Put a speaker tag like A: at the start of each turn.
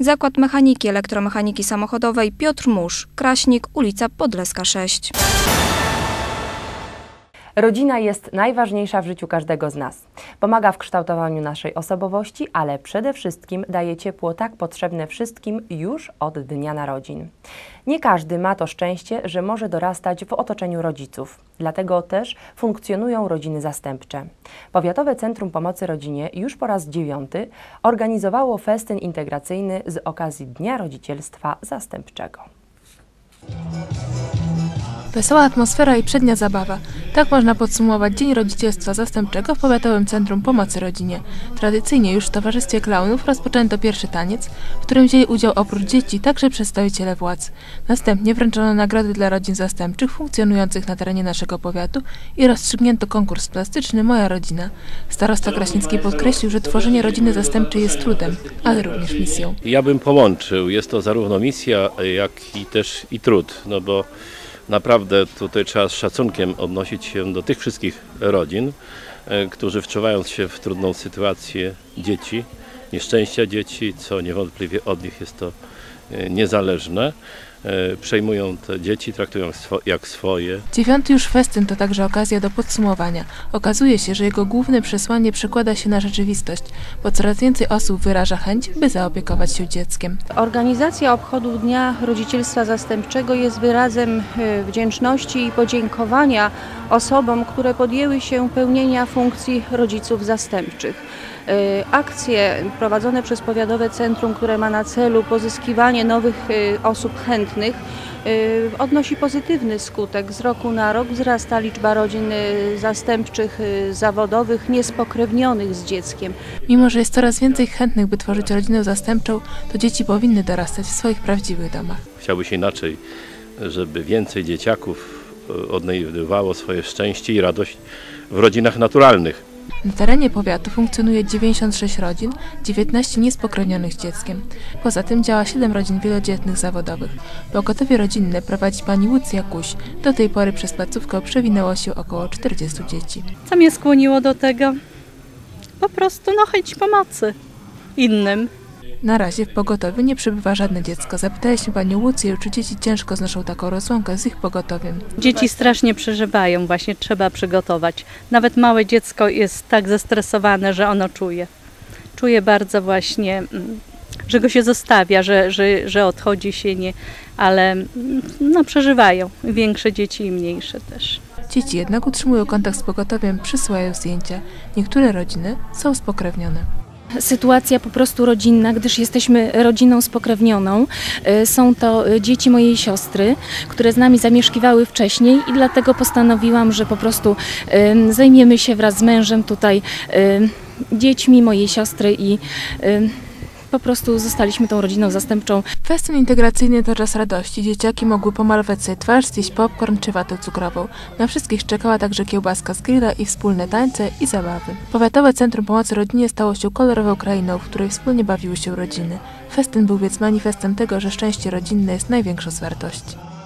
A: Zakład Mechaniki Elektromechaniki Samochodowej Piotr Musz, Kraśnik, ulica Podleska 6.
B: Rodzina jest najważniejsza w życiu każdego z nas. Pomaga w kształtowaniu naszej osobowości, ale przede wszystkim daje ciepło tak potrzebne wszystkim już od dnia narodzin. Nie każdy ma to szczęście, że może dorastać w otoczeniu rodziców. Dlatego też funkcjonują rodziny zastępcze. Powiatowe Centrum Pomocy Rodzinie już po raz dziewiąty organizowało festyn integracyjny z okazji Dnia Rodzicielstwa Zastępczego.
C: Wesoła atmosfera i przednia zabawa. Tak można podsumować Dzień Rodzicielstwa Zastępczego w Powiatowym Centrum Pomocy Rodzinie. Tradycyjnie już w Towarzystwie Klaunów rozpoczęto pierwszy taniec, w którym wzięli udział oprócz dzieci także przedstawiciele władz. Następnie wręczono nagrody dla rodzin zastępczych funkcjonujących na terenie naszego powiatu i rozstrzygnięto konkurs plastyczny Moja Rodzina. Starosta Kraśnicki podkreślił, że tworzenie rodziny zastępczej jest trudem, ale również misją.
D: Ja bym połączył. Jest to zarówno misja, jak i też i trud, no bo naprawdę tutaj trzeba z szacunkiem odnosić się do tych wszystkich rodzin, e, którzy wczuwając się w trudną sytuację dzieci, nieszczęścia dzieci, co niewątpliwie od nich jest to e, niezależne, przejmują te dzieci, traktują swo- jak swoje.
C: Dziewiąty już festyn to także okazja do podsumowania. Okazuje się, że jego główne przesłanie przekłada się na rzeczywistość, bo coraz więcej osób wyraża chęć, by zaopiekować się dzieckiem.
E: Organizacja obchodów Dnia Rodzicielstwa Zastępczego jest wyrazem e, wdzięczności i podziękowania osobom, które podjęły się pełnienia funkcji rodziców zastępczych. E, Akcje prowadzone przez Powiatowe Centrum, które ma na celu pozyskiwanie nowych e, osób chętnych, e, odnosi pozytywny skutek. Z roku na rok wzrasta liczba rodzin e, zastępczych, e, zawodowych, niespokrewnionych z dzieckiem.
C: Mimo, że jest coraz więcej chętnych, by tworzyć rodzinę zastępczą, to dzieci powinny dorastać w swoich prawdziwych domach.
D: Chciałby się inaczej, żeby więcej dzieciaków odnajdywało swoje szczęście i radość w rodzinach naturalnych.
C: Na terenie powiatu funkcjonuje 96 rodzin, 19 niespokrewnionych z dzieckiem. Poza tym działa 7 rodzin wielodzietnych zawodowych. Pogotowie rodzinne prowadzi pani Łucja Kuś. Do tej pory przez placówkę przewinęło się około 40 dzieci.
F: Co mnie skłoniło do tego? Po prostu no chęć pomocy innym.
C: Na razie w pogotowiu nie przebywa żadne dziecko. Zapytaliśmy panią Łucję, czy dzieci ciężko znoszą taką rozłąkę z ich pogotowiem.
F: Dzieci strasznie przeżywają, właśnie trzeba przygotować. Nawet małe dziecko jest tak zestresowane, że ono czuje. Czuje bardzo właśnie, mm, że go się zostawia, że, że, że odchodzi się nie, ale mm, no przeżywają. Większe dzieci i mniejsze też.
C: Dzieci jednak utrzymują kontakt z pogotowiem, przysyłają zdjęcia. Niektóre rodziny są spokrewnione.
G: Sytuacja po prostu rodzinna, gdyż jesteśmy rodziną spokrewnioną. Y, Są to y, dzieci mojej siostry, które z nami zamieszkiwały wcześniej i dlatego postanowiłam, że po prostu zajmiemy się wraz z mężem tutaj dziećmi mojej siostry i po prostu zostaliśmy tą rodziną zastępczą.
C: Festyn integracyjny to czas radości. Dzieciaki mogły pomalować sobie twarz, zjeść popcorn czy watę cukrową. Na wszystkich czekała także kiełbaska z grilla i wspólne tańce i zabawy. Powiatowe Centrum Pomocy Rodzinie stało się kolorową krainą, w której wspólnie bawiły się rodziny. Festyn był więc manifestem tego, że szczęście rodzinne jest największą z wartości.